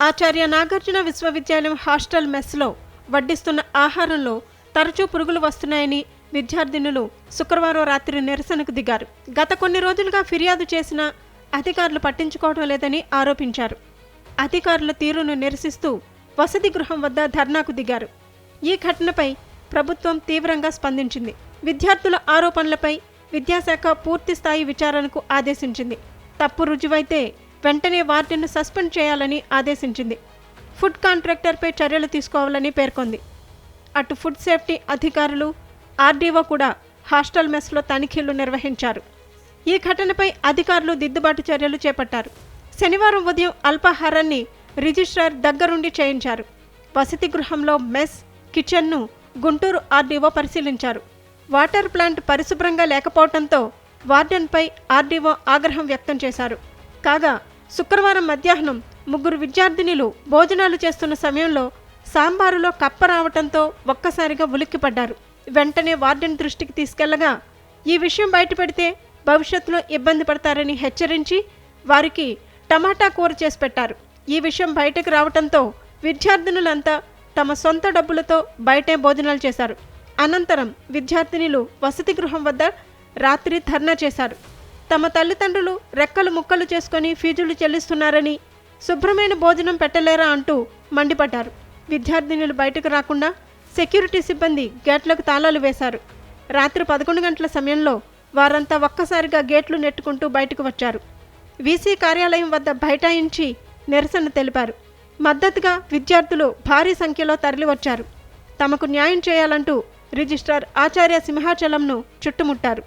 ఆచార్య నాగార్జున విశ్వవిద్యాలయం హాస్టల్ మెస్లో వడ్డిస్తున్న ఆహారంలో తరచూ పురుగులు వస్తున్నాయని విద్యార్థినులు శుక్రవారం రాత్రి నిరసనకు దిగారు. గత కొన్ని రోజులుగా ఫిర్యాదు చేసిన అధికారులు పట్టించుకోవడం లేదని ఆరోపించారు. అధికారుల తీరును నిరసిస్తూ వసతి గృహం వద్ద ధర్నాకు దిగారు. ఈ ఘటనపై ప్రభుత్వం తీవ్రంగా స్పందించింది. విద్యార్థుల ఆరోపణలపై విద్యాశాఖ పూర్తి స్థాయి విచారణకు ఆదేశించింది. తప్పు రుజువైతే వెంటనే వార్డెన్ను సస్పెండ్ చేయాలని ఆదేశించింది. ఫుడ్ కాంట్రాక్టర్పై చర్యలు తీసుకోవాలని పేర్కొంది. అటు ఫుడ్ సేఫ్టీ అధికారులు ఆర్డీఓ కూడా హాస్టల్ మెస్లో తనిఖీలు నిర్వహించారు. ఈ ఘటనపై అధికారులు దిద్దుబాటు చర్యలు చేపట్టారు. శనివారం ఉదయం అల్పాహారాన్ని రిజిస్ట్రార్ దగ్గరుండి చేయించారు. వసతి గృహంలో మెస్ కిచెన్ను గుంటూరు ఆర్డీఓ పరిశీలించారు. వాటర్ ప్లాంట్ పరిశుభ్రంగా లేకపోవడంతో వార్డెన్పై ఆర్డీఓ ఆగ్రహం వ్యక్తం చేశారు. కాగా శుక్రవారం మధ్యాహ్నం ముగ్గురు విద్యార్థినులు భోజనాలు చేస్తున్న సమయంలో సాంబారులో కప్ప రావటంతో ఒక్కసారిగా ఉలిక్కిపడ్డారు. వెంటనే వార్డెన్ దృష్టికి తీసుకెళ్ళగా ఈ విషయం బయటపెడితే భవిష్యత్తులో ఇబ్బంది పడతారని హెచ్చరించి వారికి టమాటా కూర చేసి పెట్టారు. ఈ విషయం బయటకు రావటంతో విద్యార్థినులంతా తమ సొంత డబ్బులతో బయటే భోజనాలు చేశారు. అనంతరం విద్యార్థినులు వసతి గృహం వద్ద రాత్రి ధర్నా చేశారు. తమ తల్లిదండ్రులు రెక్కలు ముక్కలు చేసుకొని ఫీజులు చెల్లిస్తున్నారని శుభ్రమైన భోజనం పెట్టలేరా అంటూ మండిపడ్డారు. విద్యార్థినులు బయటకు రాకుండా సెక్యూరిటీ సిబ్బంది గేట్లకు తాళాలు వేశారు. రాత్రి పదకొండు గంటల సమయంలో వారంతా ఒక్కసారిగా గేట్లు నెట్టుకుంటూ బయటకు వచ్చారు. వీసీ కార్యాలయం వద్ద బైఠాయించి నిరసన తెలిపారు. మద్దతుగా విద్యార్థులు భారీ సంఖ్యలో తరలివచ్చారు. తమకు న్యాయం చేయాలంటూ రిజిస్ట్రార్ ఆచార్య సింహాచలంను చుట్టుముట్టారు.